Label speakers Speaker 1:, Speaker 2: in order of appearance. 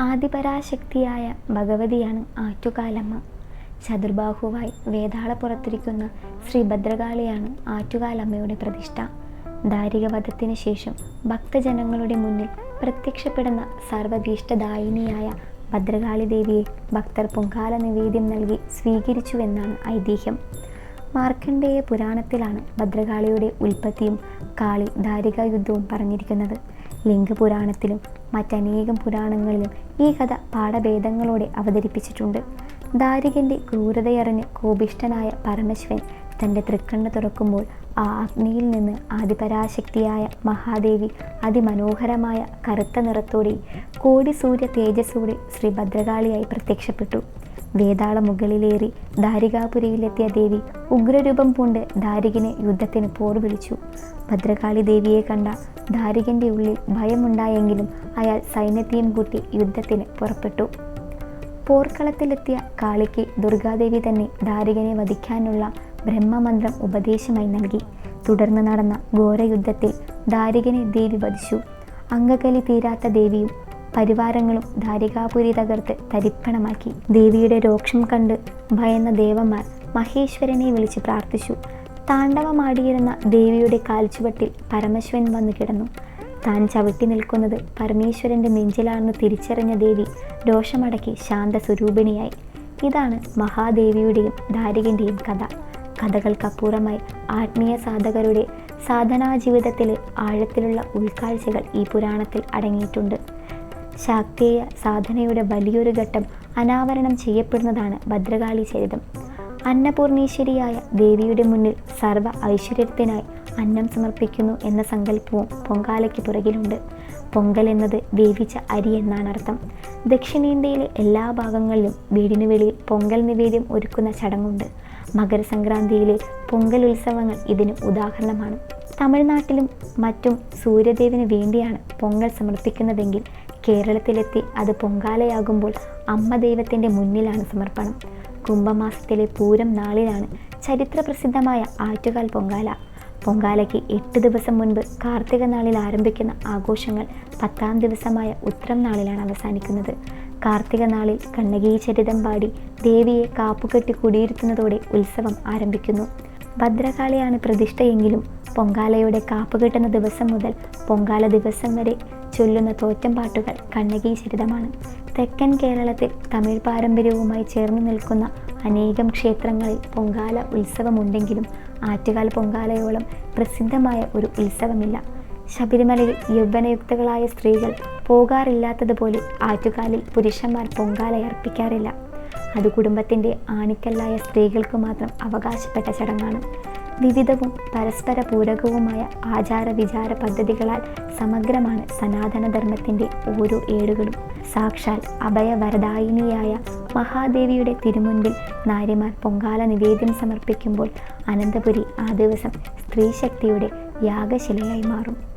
Speaker 1: ആദിപരാശക്തിയായ ഭഗവതിയാണ് ആറ്റുകാലമ്മ. ചതുർബാഹുവായി വേതാളപ്പുറത്തിരിക്കുന്ന ശ്രീ ഭദ്രകാളിയാണ് ആറ്റുകാലമ്മയുടെ പ്രതിഷ്ഠ. ദാരികവധത്തിന് ശേഷം ഭക്തജനങ്ങളുടെ മുന്നിൽ പ്രത്യക്ഷപ്പെടുന്ന സർവഭീഷ്ടദായിനിയായ ഭദ്രകാളി ദേവിയെ ഭക്തർ പൊങ്കാല നിവേദ്യം നൽകി സ്വീകരിച്ചുവെന്നാണ് ഐതിഹ്യം. മാർക്കണ്ഡേയ പുരാണത്തിലാണ് ഭദ്രകാളിയുടെ ഉൽപ്പത്തിയും കാളി ദാരിക യുദ്ധവും പറഞ്ഞിരിക്കുന്നത്. ലിംഗപുരാണത്തിലും മറ്റനേകം പുരാണങ്ങളിലും ഈ കഥ പാഠഭേദങ്ങളോടെ അവതരിപ്പിച്ചിട്ടുണ്ട്. ദാരികന്റെ ക്രൂരതയറിഞ്ഞ് കോപിഷ്ഠനായ പരമശിവൻ തന്റെ തൃക്കണ്ണ് തുറക്കുമ്പോൾ ആ അഗ്നിയിൽ നിന്ന് ആദിപരാശക്തിയായ മഹാദേവി അതിമനോഹരമായ കറുത്ത നിറത്തോടെ കോടി സൂര്യ തേജസ്സോടെ ശ്രീ ഭദ്രകാളിയായി പ്രത്യക്ഷപ്പെട്ടു. വേതാള മുകളിലേറി ദാരികാപുരിയിലെത്തിയ ദേവി ഉഗ്രരൂപം പൂണ്ട് ദാരികനെ യുദ്ധത്തിന് പോർ വിളിച്ചു ഭദ്രകാളി ദേവിയെ കണ്ട ധാരികന്റെ ഉള്ളിൽ ഭയമുണ്ടായെങ്കിലും അയാൾ സൈന്യത്തെയും കൂട്ടി യുദ്ധത്തിന് പുറപ്പെട്ടു. പോർക്കളത്തിലെത്തിയ കാളിക്ക് ദുർഗാദേവി തന്നെ ദാരികനെ വധിക്കാനുള്ള ബ്രഹ്മമന്ത്രം ഉപദേശമായി നൽകി. തുടർന്ന് നടന്ന ഘോരയുദ്ധത്തിൽ ദാരികനെ ദേവി വധിച്ചു. അംഗകലി തീരാത്ത ദേവിയും പരിവാരങ്ങളും ധാരികാപുരി തകർത്ത് തരിപ്പണമാക്കി. ദേവിയുടെ രോക്ഷം കണ്ട് ഭയന്ന ദേവന്മാർ മഹേശ്വരനെ വിളിച്ച് പ്രാർത്ഥിച്ചു. താണ്ഡവമാടിയിരുന്ന ദേവിയുടെ കാൽച്ചുവട്ടിൽ പരമശ്വൻ വന്നു കിടന്നു. താൻ ചവിട്ടി നിൽക്കുന്നത് പരമേശ്വരന്റെ നെഞ്ചിലാണെന്ന് തിരിച്ചറിഞ്ഞ ദേവി രോഷമടക്കി ശാന്ത സ്വരൂപിണിയായി ഇതാണ് മഹാദേവിയുടെയും ധാരികന്റെയും കഥ. കഥകൾക്കപ്പുറമായി ആത്മീയ സാധകരുടെ സാധനാ ജീവിതത്തിലെ ആഴത്തിലുള്ള ഉൾക്കാഴ്ചകൾ ഈ പുരാണത്തിൽ അടങ്ങിയിട്ടുണ്ട്. ശാക്തേയ സാധനയുടെ വലിയൊരു ഘട്ടം അനാവരണം ചെയ്യപ്പെടുന്നതാണ് ഭദ്രകാളി ചരിതം. അന്നപൂർണീശ്വരിയായ ദേവിയുടെ മുന്നിൽ സർവ ഐശ്വര്യത്തിനായി അന്നം സമർപ്പിക്കുന്നു എന്ന സങ്കല്പവും പൊങ്കാലയ്ക്ക് പുറകിലുണ്ട്. പൊങ്കൽ എന്നത് വേവിച്ച അരി എന്നാണ് അർത്ഥം. ദക്ഷിണേന്ത്യയിലെ എല്ലാ ഭാഗങ്ങളിലും വീടിനു വെളിയിൽ പൊങ്കൽ നിവേദ്യം ഒരുക്കുന്ന ചടങ്ങുണ്ട്. മകരസംക്രാന്തിയിലെ പൊങ്കൽ ഉത്സവങ്ങൾ ഇതിന് ഉദാഹരണമാണ്. തമിഴ്നാട്ടിലും മറ്റും സൂര്യദേവിന് വേണ്ടിയാണ് പൊങ്കൽ സമർപ്പിക്കുന്നതെങ്കിൽ കേരളത്തിലെത്തി അത് പൊങ്കാലയാകുമ്പോൾ അമ്മ ദൈവത്തിന്റെ മുന്നിലാണ് സമർപ്പണം. കുംഭമാസത്തിലെ പൂരം നാളിലാണ് ചരിത്രപ്രസിദ്ധമായ ആറ്റുകാൽ പൊങ്കാല. പൊങ്കാലയ്ക്ക് എട്ട് ദിവസം മുൻപ് കാർത്തിക നാളിൽ ആരംഭിക്കുന്ന ആഘോഷങ്ങൾ പത്താം ദിവസമായ ഉത്രം നാളിലാണ് അവസാനിക്കുന്നത്. കാർത്തിക നാളിൽ കണ്ണകീ ചരിതം പാടി ദേവിയെ കാപ്പുകെട്ടി കുടിയിരുത്തുന്നതോടെ ഉത്സവം ആരംഭിക്കുന്നു. ഭദ്രകാളിയാണ് പ്രതിഷ്ഠയെങ്കിലും പൊങ്കാലയുടെ കാപ്പ് കിട്ടുന്ന ദിവസം മുതൽ പൊങ്കാല ദിവസം വരെ ചൊല്ലുന്ന തോറ്റം പാട്ടുകൾ കണ്ണകീചരിതമാണ് തെക്കൻ കേരളത്തിൽ തമിഴ് പാരമ്പര്യവുമായി ചേർന്ന് നിൽക്കുന്ന അനേകം ക്ഷേത്രങ്ങളിൽ പൊങ്കാല ഉത്സവമുണ്ടെങ്കിലും ആറ്റുകാൽ പൊങ്കാലയോളം പ്രസിദ്ധമായ ഒരു ഉത്സവമില്ല. ശബരിമലയിൽ യൗവനയുക്തകളായ സ്ത്രീകൾ പോകാറില്ലാത്തതുപോലെ ആറ്റുകാലിൽ പുരുഷന്മാർ പൊങ്കാല അർപ്പിക്കാറില്ല. അത് കുടുംബത്തിന്റെ ആണിക്കല്ലായ സ്ത്രീകൾക്ക് മാത്രം അവകാശപ്പെട്ട ചടങ്ങാണ്. വിവിധവും പരസ്പര പൂരകവുമായ ആചാര വിചാര പദ്ധതികളാൽ സമഗ്രമാണ് സനാതനധർമ്മത്തിന്റെ ഓരോ ഏടുകളും. സാക്ഷാൽ അഭയവരദായിനിയായ മഹാദേവിയുടെ തിരുമുൻപിൽ നാരിമാർ പൊങ്കാല നിവേദ്യം സമർപ്പിക്കുമ്പോൾ അനന്തപുരി ആ ദിവസം സ്ത്രീശക്തിയുടെ യാഗശിലയായി മാറും.